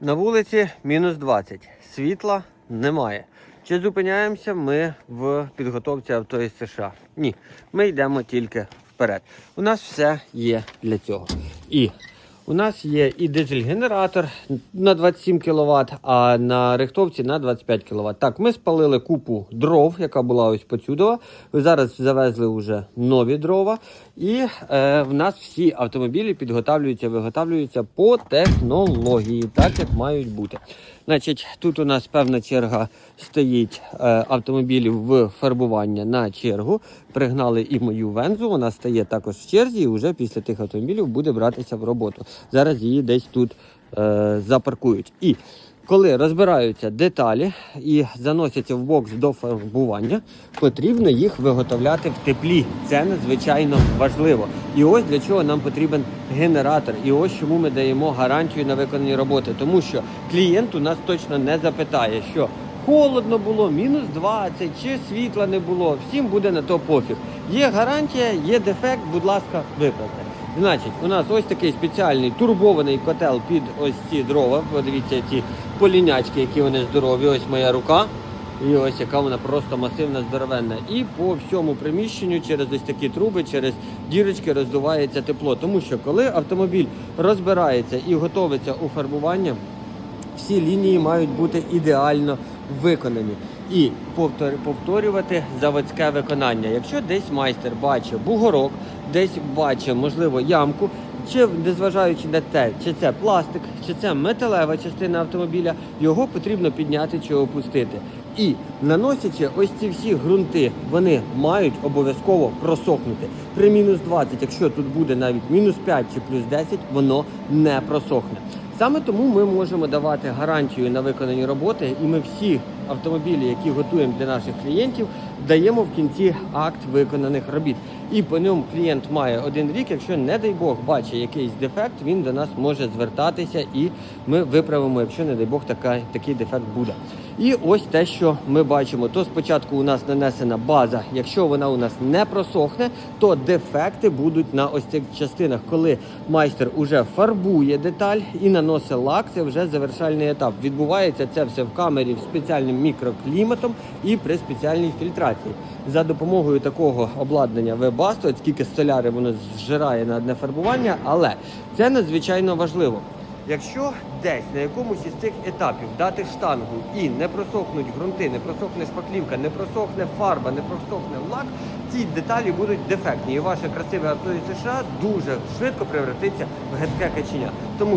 На вулиці мінус 20. Світла немає. Чи зупиняємося ми в підготовці авто із США? Ні. Ми йдемо тільки вперед. У нас все є для цього. І у нас є і дизель-генератор на 27 кВт, а на рихтовці на 25 кВт. Так, ми спалили купу дров, яка була ось поцюдова. Зараз завезли вже нові дрова. І е, в нас всі автомобілі підготавлюються, виготавлюються по технології, так як мають бути. Значить, тут у нас певна черга стоїть е, автомобілів в фарбування на чергу. Пригнали і мою вензу. Вона стає також в черзі, і вже після тих автомобілів буде братися в роботу. Зараз її десь тут е, запаркують. І коли розбираються деталі і заносяться в бокс до фарбування, потрібно їх виготовляти в теплі. Це надзвичайно важливо. І ось для чого нам потрібен генератор. І ось чому ми даємо гарантію на виконані роботи. Тому що клієнт у нас точно не запитає, що холодно було, мінус 20, чи світла не було. Всім буде на то пофіг. Є гарантія, є дефект, будь ласка, виправте. Значить, у нас ось такий спеціальний турбований котел під ось ці дрова. Подивіться ці полінячки, які вони здорові. Ось моя рука. І ось яка вона просто масивна, здоровенна. І по всьому приміщенню через ось такі труби, через дірочки роздувається тепло. Тому що коли автомобіль розбирається і готовиться у фарбування, всі лінії мають бути ідеально виконані. І повтор- повторювати заводське виконання. Якщо десь майстер бачить бугорок, десь бачить, можливо, ямку, чи незважаючи на те, чи це пластик, чи це металева частина автомобіля, його потрібно підняти чи опустити. І наносячи ось ці всі ґрунти, вони мають обов'язково просохнути. При мінус 20, якщо тут буде навіть мінус 5 чи плюс 10, воно не просохне. Саме тому ми можемо давати гарантію на виконані роботи, і ми всі автомобілі, які готуємо для наших клієнтів, даємо в кінці акт виконаних робіт. І по ньому клієнт має один рік. Якщо, не дай Бог, бачить якийсь дефект, він до нас може звертатися і ми виправимо, якщо, не дай Бог, така, такий дефект буде. І ось те, що ми бачимо, то спочатку у нас нанесена база. Якщо вона у нас не просохне, то дефекти будуть на ось цих частинах. Коли майстер уже фарбує деталь і наносить лак, це вже завершальний етап. Відбувається це все в камері спеціальним мікрокліматом і при спеціальній фільтрації. За допомогою такого обладнання вебасту, скільки соляри воно зжирає на одне фарбування, але це надзвичайно важливо. Якщо десь на якомусь із цих етапів дати штангу і не просохнуть ґрунти, не просохне шпаклівка, не просохне фарба, не просохне лак, ці деталі будуть дефектні. І ваше красиве авто США дуже швидко превратиться в гидке каченя. Тому